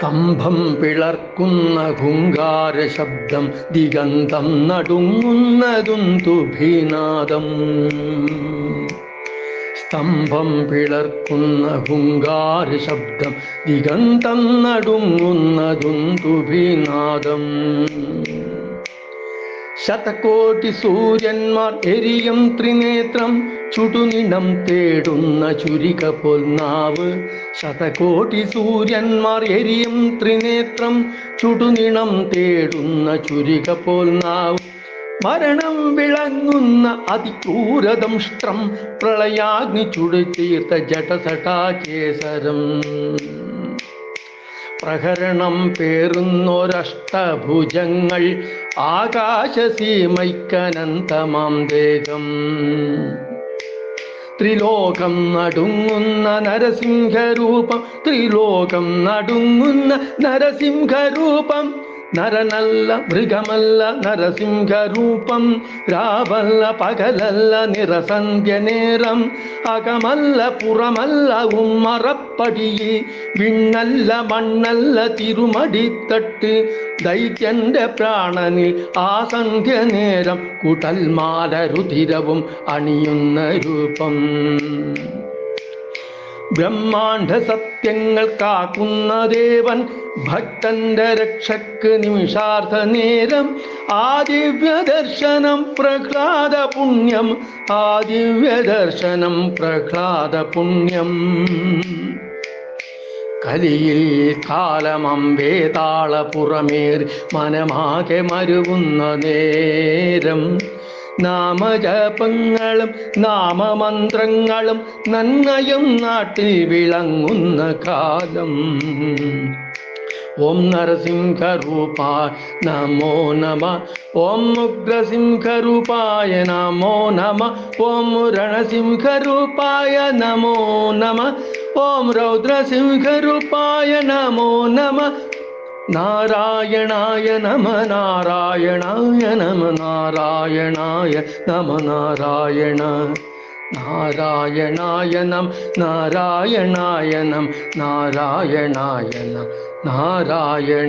സ്തംഭം പിളർക്കുന്ന ഹുങ്കാര ശബ്ദം ദിഗന്ധം നടുങ്ങുന്നതും തുഭിനാദം. സ്തംഭം പിളർക്കുന്ന ഹുങ്കാര ശബ്ദം ദിഗന്ധം നടുങ്ങുന്നതും തുഭിനാദം. ശതകോടി സൂര്യന്മാർ എരിയും ത്രിനേത്രം ചുടുനിണം തേടുന്ന ചുരിക പൊന്നാവ്. ശതകോടി സൂര്യന്മാർ എരിയും ത്രിനേത്രം ചുടുനിണം തേടുന്ന ചുരിക പൊന്നാവ്. മരണം വിളങ്ങുന്ന അതിക്രൂരദംഷ്ട്രം പ്രളയാഗ്നി ചുടുതീർത്ത ജടസടാചേസരം പ്രഹരണം പേറുന്നൊരഷ്ടഭുജങ്ങൾ ആകാശസീമൈക്കനന്തമാം ദേഹം. ത്രിലോകം നടുങ്ങുന്ന നരസിംഹരൂപം ത്രിലോകം നടുങ്ങുന്ന നരസിംഹരൂപം നരനല്ല മൃഗമല്ല നരസിംഹരൂപം രാവല്ല പകലല്ല നിറസന്ധ്യ നേരം അകമല്ല പുറമല്ല ഉമ്മറപ്പടിയെ വിണ്ണല്ല മണ്ണല്ല തിരുമടിത്തട്ട് ദൈത്യന്റെ പ്രാണനിൽ ആ സന്ധ്യ നേരം കുടൽമാല രുധിരവും അണിയുന്ന രൂപം. ബ്രഹ്മാണ്ഡ സത്യങ്ങൾ കാക്കുന്ന ദേവൻ ഭക്തന്റെ രക്ഷക്ക് നിമിഷാർത്ഥ നേരം ആദിവ്യ ദർശനം പ്രഹ്ലാദ പുണ്യം ആദിവ്യ ദർശനം പ്രഹ്ലാദ പുണ്യം. കലിയിൽ കാലമമ്പേ പുറമേർ മനമാകെ മരുവുന്ന നേരം നാമജപങ്ങളും നാമമന്ത്രങ്ങളും നന്നയും നാട്ടിൽ വിളങ്ങുന്ന കാലം. ഓം നരസിംഹരൂപായ നമോ നമ. ഓം ഉഗ്രസിംഹരൂപായ നമോ നമ. ഓം രണസിംഹരൂപായ നമോ നമ. ഓം രൗദ്രസിംഹരൂപായ നമോ നമ. നാരായണായ നമ നാരായണായ നമ നാരായണായ നമ നാരായണ. നാരായണായ നം നാരായണായ നം നാരായണായ നാരായണായ.